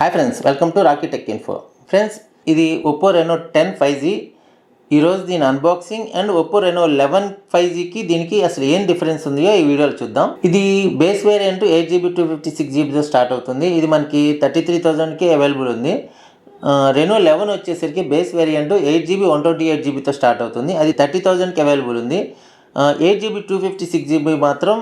Hi friends welcome to Rocky Tech Info friends ఇది Oppo Reno ten five G ఈరోజు దీని unboxing and Oppo Reno eleven five జీకి దీనికి అసలు ఏం difference ఉందో ఈ వీడియోలో చూద్దాం. ఇది base variant eight GB two fifty six జీబీతో start అవుతుంది. ఇది మనకి థర్టీ త్రీ థౌజండ్కి అవైలబుల్ ఉంది. రెనో లెవెన్ వచ్చేసరికి base variant eight GB one twenty eight జీబీతో start అవుతుంది. అది థర్టీ థౌజండ్కి అవైలబుల్ ఉంది. Eight GB two fifty six GB మాత్రం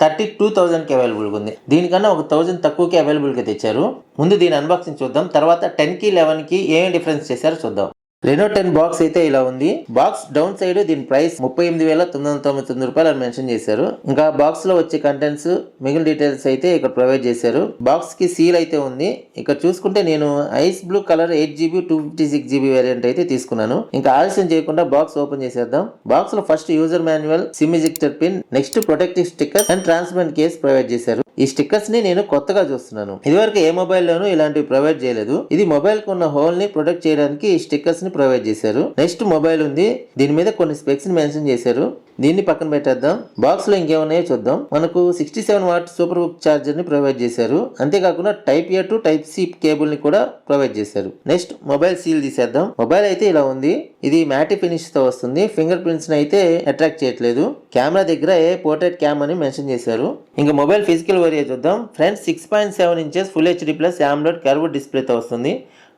థర్టీ టూ థౌజండ్కి అవైలబుల్గా ఉంది. దీనికన్నా ఒక థౌజండ్ తక్కువకి అవైలబుల్గా తెచ్చారు. ముందు దీని అన్బాక్సింగ్ చూద్దాం. తర్వాత టెన్కి లెవెన్కి ఏం డిఫరెన్స్ చేశారో చూద్దాం. రెనో టెన్ బాక్స్ అయితే ఇలా ఉంది. బాక్స్ డౌన్ సైడ్ దీని ప్రైస్ ముప్పై ఎనిమిది వేల తొమ్మిది వందల తొంభై తొమ్మిది రూపాయలు అని మెన్షన్ చేశారు. ఇంకా బాక్స్లో వచ్చే కంటెంట్స్ మిగిలిన డీటెయిల్స్ అయితే ఇక్కడ ప్రొవైడ్ చేశారు. బాక్స్కి సీల్ అయితే ఉంది. ఇక్కడ చూసుకుంటే నేను ice blue colour eight GB two fifty six GB variant అయితే తీసుకున్నాను. ఇంకా ఆలస్యం చేయకుండా బాక్స్ ఓపెన్ చేసేద్దాం. బాక్స్లో first user manual SIM ejector pin next protective sticker and transparent case provide చేశారు. ఈ స్టిక్కర్స్ని నేను కొత్తగా చూస్తున్నాను. ఇదివరకు ఏ మొబైల్ లోనూ ఇలాంటివి ప్రొవైడ్ చేయలేదు. ఇది మొబైల్కు ఉన్న హోల్ని ప్రొటెక్ట్ చేయడానికి ఈ స్టిక్కర్స్ ని ప్రొవైడ్ చేశారు. నెక్స్ట్ మొబైల్ ఉంది. దీని మీద కొన్ని స్పెక్స్ని మెన్షన్ చేశారు. దీన్ని పక్కన పెట్టేద్దాం. బాక్స్లో ఇంకేమున్నాయో చూద్దాం. మనకు సిక్స్టీ సెవెన్ వాట్ సూపర్ బుక్ చార్జర్ని ప్రొవైడ్ చేశారు. అంతేకాకుండా type A to type C కేబుల్ని కూడా ప్రొవైడ్ చేశారు. నెక్స్ట్ మొబైల్ సీల్ తీసేద్దాం. మొబైల్ అయితే ఇలా ఉంది. ఇది మ్యాటి ఫినిష్తో వస్తుంది. ఫింగర్ ప్రింట్స్ అయితే అట్రాక్ట్ చేయట్లేదు. కెమెరా దగ్గర ఏ పోర్ట్రేట్ క్యామ్ అని మెన్షన్ చేశారు. ఇంకా మొబైల్ ఫిజికల్ వేరియా చూద్దాం. Front six point seven inches full HD plus AMOLED curve డిస్ప్లేతో వస్తుంది.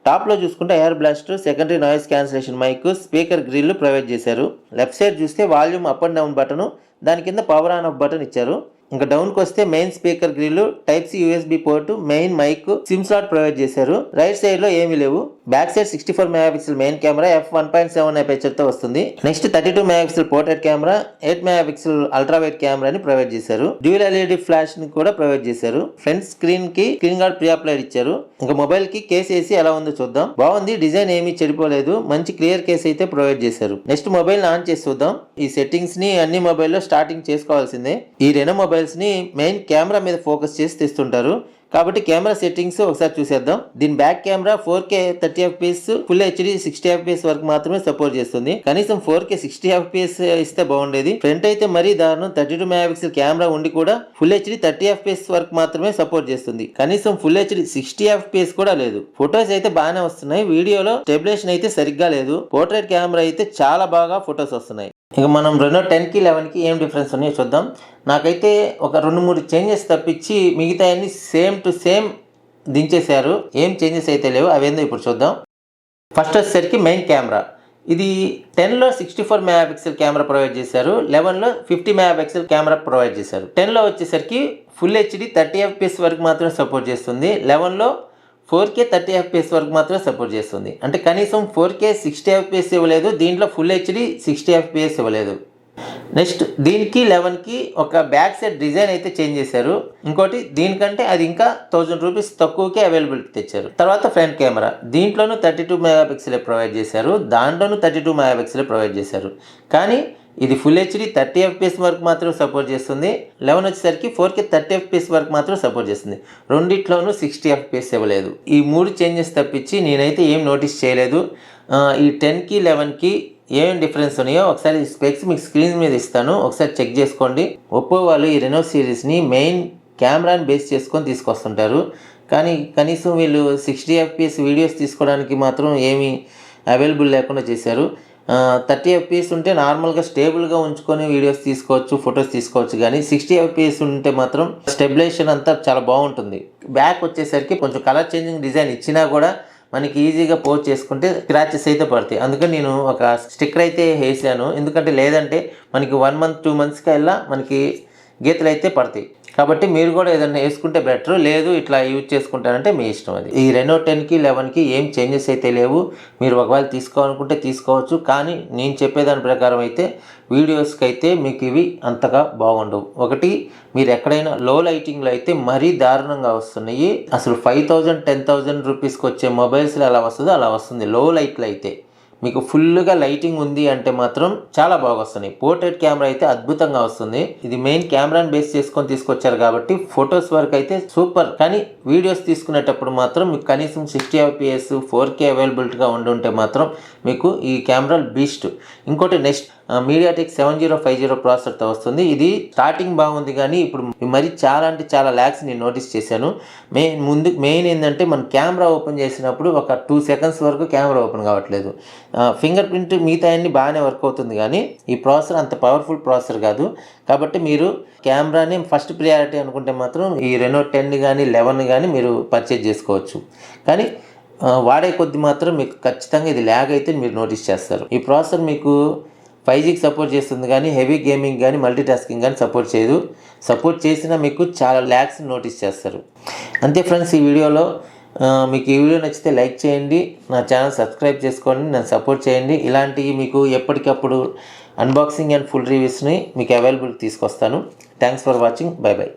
టాప్లో చూసుకుంటే IR blaster secondary noise cancellation mic speaker grill provide చేశారు. లెఫ్ట్ సైడ్ చూస్తే volume up and down button దాని కింద పవర్ ఆన్ ఆఫ్ బటన్ ఇచ్చారు. ఇంకా డౌన్కి వస్తే main speaker grille type C USB port main mic SIM slot provide చేశారు. Right సైడ్లో ఏమీ లేవు. Back side sixty four megapixel main camera F one point seven ఎపేచర్తో వస్తుంది. Next thirty two megapixel portrait camera eight megapixel ultra wide కెమెరాని provide చేశారు. Dual LED ఫ్లాష్ని కూడా provide చేశారు. ఫ్రంట్ స్క్రీన్కి స్క్రీన్ గార్డ్ ప్రీ అప్లైడ్ ఇచ్చారు. ఇంకా మొబైల్కి కేస్ వేసి ఎలా ఉందో చూద్దాం. బాగుంది డిజైన్ ఏమీ చెడిపోలేదు. మంచి క్లియర్ కేస్ అయితే ప్రొవైడ్ చేశారు. నెక్స్ట్ మొబైల్ ఆన్ చేసి చూద్దాం. ఈ సెట్టింగ్స్ని అన్ని మొబైల్లో స్టార్టింగ్ చేసుకోవాల్సిందే. ఈ రెండు మొబైల్ ని మెయిన్ కెమెరా మీద ఫోకస్ చేసి తెస్తుంటారు. కాబట్టి కెమెరా సెట్టింగ్స్ ఒకసారి చూసేద్దాం. దీని back camera four K thirty FPS full HD sixty FPS వరకు మాత్రమే సపోర్ట్ చేస్తుంది. కనీసం ఫోర్ కే సిక్స్టీ ఎఫ్పిఎస్ ఇస్తే బాగుండేది. ఫ్రంట్ అయితే మరీ దారుణం. థర్టీ టూ మెగాపిక్సెల్ కెమెరా ఉండి కూడా ఫుల్ హెచ్డి థర్టీ ఎఫ్పిఎస్ వరకు మాత్రమే సపోర్ట్ చేస్తుంది. కనీసం ఫుల్ హెచ్డి సిక్స్టీ ఎఫ్పిఎస్ కూడా లేదు. ఫొటోస్ అయితే బాగానే వస్తున్నాయి. వీడియోలో స్టెబిలేషన్ అయితే సరిగ్గా లేదు. పోర్ట్రేట్ కెమెరా అయితే చాలా బాగా ఫొటోస్ వస్తున్నాయి. ఇక మనం రెండో టెన్కి లెవెన్కి ఏం డిఫరెన్స్ ఉన్నాయో చూద్దాం. నాకైతే ఒక రెండు మూడు చేంజెస్ తప్పించి మిగతా అన్ని సేమ్ టు సేమ్ దించేశారు. ఏం చేంజెస్ అయితే లేవు అవేందో ఇప్పుడు చూద్దాం. ఫస్ట్ వచ్చేసరికి మెయిన్ కెమెరా ఇది టెన్లో sixty four megapixel camera provide చేశారు. లెవెన్లో fifty mega pixel camera provide చేశారు. టెన్లో వచ్చేసరికి ఫుల్ హెచ్డి థర్టీ ఎఫ్పిఎస్ వరకు మాత్రమే సపోర్ట్ చేస్తుంది. లెవెన్లో ఫోర్ కే థర్టీ ఎఫ్పిఎస్ వరకు మాత్రమే సపోర్ట్ చేస్తుంది. అంటే కనీసం ఫోర్ కే సిక్స్టీ ఎఫ్పిఎస్ ఇవ్వలేదు దీంట్లో ఫుల్ హెచ్డి సిక్స్టీ ఎఫ్పిఎస్ ఇవ్వలేదు. నెక్స్ట్ దీనికి లెవెన్కి ఒక బ్యాక్ సైడ్ డిజైన్ అయితే చేంజ్ చేశారు. ఇంకోటి దీనికంటే అది ఇంకా థౌజండ్ రూపీస్ తక్కువకే అవైలబిలిటీ తెచ్చారు. తర్వాత ఫ్రంట్ కెమెరా. దీంట్లోనూ థర్టీ టూ మెగా ప్రొవైడ్ చేశారు. దాంట్లోనూ థర్టీ టూ మెగా ప్రొవైడ్ చేశారు. కానీ ఇది ఫుల్ హెచ్డి థర్టీ ఎఫ్పిఎస్ వరకు మాత్రం సపోర్ట్ చేస్తుంది. లెవెన్ వచ్చేసరికి ఫోర్ కే థర్టీ ఎఫ్పిఎస్ వరకు మాత్రం సపోర్ట్ చేస్తుంది. రెండిట్లోనూ సిక్స్టీ ఎఫ్పిఎస్ ఇవ్వలేదు. ఈ మూడు చేంజెస్ తప్పించి నేనైతే ఏం నోటీస్ చేయలేదు. ఈ టెన్కి లెవెన్కి ఏం డిఫరెన్స్ ఉన్నాయో ఒకసారి స్పెక్స్ మీకు స్క్రీన్ మీద ఇస్తాను. ఒకసారి చెక్ చేసుకోండి. ఒప్పో వాళ్ళు ఈ రెనో సిరీస్ని మెయిన్ కెమెరాని బేస్ చేసుకొని తీసుకొస్తుంటారు. కానీ కనీసం వీళ్ళు సిక్స్టీ ఎఫ్పిఎస్ వీడియోస్ తీసుకోవడానికి మాత్రం ఏమీ అవైలబుల్ లేకుండా చేశారు. థర్టీ ఎఫ్పిఎస్ ఉంటే నార్మల్గా స్టేబుల్గా ఉంచుకొని వీడియోస్ తీసుకోవచ్చు ఫొటోస్ తీసుకోవచ్చు. కానీ సిక్స్టీ ఎఫ్పిఎస్ ఉంటే మాత్రం స్టెబిలైజేషన్ అంతా చాలా బాగుంటుంది. బ్యాక్ వచ్చేసరికి కొంచెం కలర్ చేంజింగ్ డిజైన్ ఇచ్చినా కూడా మనకి ఈజీగా పోస్ట్ చేసుకుంటే స్క్రాచెస్ అయితే పడతాయి. అందుకని నేను ఒక స్టిక్కర్ అయితే వేసాను. ఎందుకంటే లేదంటే మనకి వన్ మంత్ టూ మంత్స్కి వెళ్ళా మనకి గీతలు అయితే పడతాయి. కాబట్టి మీరు కూడా ఏదైనా వేసుకుంటే బెటర్ లేదు ఇట్లా యూజ్ చేసుకుంటారంటే మీ ఇష్టం అది. ఈ రెనో టెన్కి లెవెన్కి ఏం చేంజెస్ అయితే లేవు మీరు ఒకవేళ తీసుకోవాలనుకుంటే తీసుకోవచ్చు. కానీ నేను చెప్పేదాని ప్రకారం అయితే వీడియోస్కి అయితే మీకు ఇవి అంతగా బాగుండవు. ఒకటి మీరు ఎక్కడైనా లో లైటింగ్లో అయితే మరీ దారుణంగా వస్తున్నాయి. అసలు ఫైవ్ థౌజండ్ టెన్ థౌజండ్ రూపీస్కి వచ్చే మొబైల్స్లో ఎలా వస్తుందో అలా వస్తుంది. లో లైట్లు అయితే. మీకు ఫుల్గా లైటింగ్ ఉంది అంటే మాత్రం చాలా బాగా వస్తున్నాయి పోర్ట్రేట్ కెమెరా అయితే అద్భుతంగా వస్తుంది. ఇది మెయిన్ కెమెరాని బేస్ చేసుకొని తీసుకొచ్చారు కాబట్టి ఫొటోస్ వరకు అయితే సూపర్. కానీ వీడియోస్ తీసుకునేటప్పుడు మాత్రం మీకు కనీసం సిక్స్టీ ఎఫ్పిఎస్ ఫోర్ కే అవైలబిలిటీగా ఉండి ఉంటే మాత్రం మీకు ఈ కెమెరా బీస్ట్ ఇంకోటి next MediaTek seven zero five zero ప్రాసెసర్తో వస్తుంది. ఇది స్టార్టింగ్ బాగుంది కానీ ఇప్పుడు మరి చాలా అంటే చాలా ల్యాక్స్ నేను నోటీస్ చేశాను. మెయిన్ ముందు మెయిన్ ఏంటంటే మనం కెమెరా ఓపెన్ చేసినప్పుడు ఒక టూ సెకండ్స్ వరకు కెమెరా ఓపెన్ కావట్లేదు. ఫింగర్ ప్రింట్ మిగతా అన్ని బాగానే వర్క్ అవుతుంది కానీ ఈ ప్రాసెసర్ అంత పవర్ఫుల్ ప్రాసెసర్ కాదు. కాబట్టి మీరు కెమెరాని ఫస్ట్ ప్రియారిటీ అనుకుంటే మాత్రం ఈ రెనో టెన్ కానీ లెవెన్ కానీ మీరు పర్చేజ్ చేసుకోవచ్చు. కానీ వాడే కొద్ది మాత్రం మీకు ఖచ్చితంగా ఇది ల్యాగ్ అయితే మీరు నోటీస్ చేస్తారు. ఈ ప్రాసెసర్ మీకు ఫైవ్ జీకి సపోర్ట్ చేస్తుంది కానీ హెవీ గేమింగ్ కానీ మల్టీ టాస్కింగ్ కానీ సపోర్ట్ చేయదు. సపోర్ట్ చేసినా మీకు చాలా ల్యాక్స్ నోటీస్ చేస్తారు. అంతే ఫ్రెండ్స్ ఈ వీడియోలో మీకు ఈ వీడియో నచ్చితే లైక్ చేయండి నా ఛానల్ సబ్స్క్రైబ్ చేసుకోండి నన్ను సపోర్ట్ చేయండి. ఇలాంటివి మీకు ఎప్పటికప్పుడు అన్బాక్సింగ్ అండ్ ఫుల్ రివ్యూస్ని మీకు అవైలబుల్ తీసుకొస్తాను. Thanks for watching bye bye